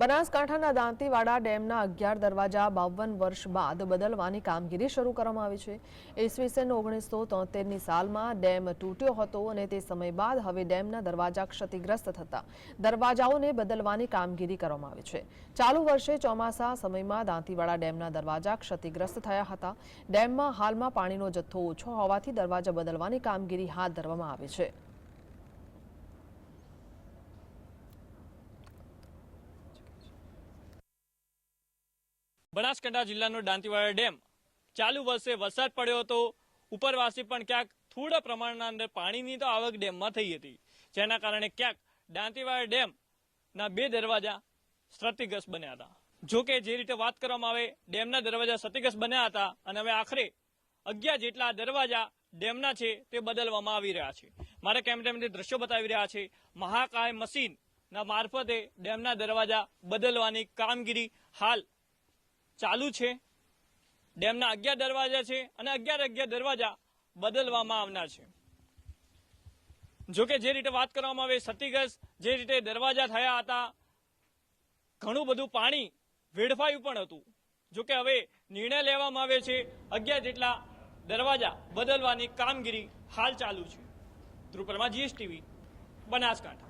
બનાસકાંઠાના દાંતીવાડા ડેમના અગિયાર દરવાજા બાવન વર્ષ બાદ બદલવાની કામગીરી શરૂ કરવામાં આવી છે. ઈસવીસન ઓગણીસો તોતેરની સાલમાં ડેમ તૂટ્યો હતો અને તે સમય બાદ હવે ડેમના દરવાજા ક્ષતિગ્રસ્ત થતા દરવાજાઓને બદલવાની કામગીરી કરવામાં આવી છે. ચાલુ વર્ષે ચોમાસા સમયમાં દાંતીવાડા ડેમના દરવાજા ક્ષતિગ્રસ્ત થયા હતા. ડેમમાં હાલમાં પાણીનો જથ્થો ઓછો હોવાથી દરવાજા બદલવાની કામગીરી હાથ ધરવામાં આવી છે. બનાસકાંઠા જિલ્લાનો દાંતીવાડા ડેમ. ચાલુ વર્ષે વરસાદ પડ્યો હતો. ઉપરવાસી પણ ક્યાંક થોડા પ્રમાણના અંદર પાણીની તો આવક ડેમમાં થઈ હતી. જેના કારણે ક્યાંક દાંતીવાડા ડેમના બે દરવાજા ક્ષતિગ્રસ્ત બન્યા હતા. જો કે જે રીતે વાત કરવામાં આવે, ડેમના દરવાજા ક્ષતિગ્રસ્ત બન્યા હતા અને હવે આખરે અગિયાર જેટલા દરવાજા ડેમના છે તે બદલવામાં આવી રહ્યા છે. મારે કેમેરામેન દ્રશ્યો બતાવી રહ્યા છે, મહાકાય મશીનના મારફતે ડેમના દરવાજા બદલવાની કામગીરી હાલ ચાલુ છે. ડેમના અગિયાર દરવાજા છે અને અગિયાર અગિયાર દરવાજા બદલવામાં આવનાર છે. જોકે જે રીતે વાત કરવામાં આવે સતીગસ જે રીતે દરવાજા થયા હતા, ઘણું બધું પાણી વેડફાયું પણ હતું. જોકે હવે નિર્ણય લેવામાં આવે છે અગિયાર જેટલા દરવાજા બદલવાની કામગીરી હાલ ચાલુ છે. ધ્રુપરમાં પરમા જીએસટીવી બનાસકાંઠા.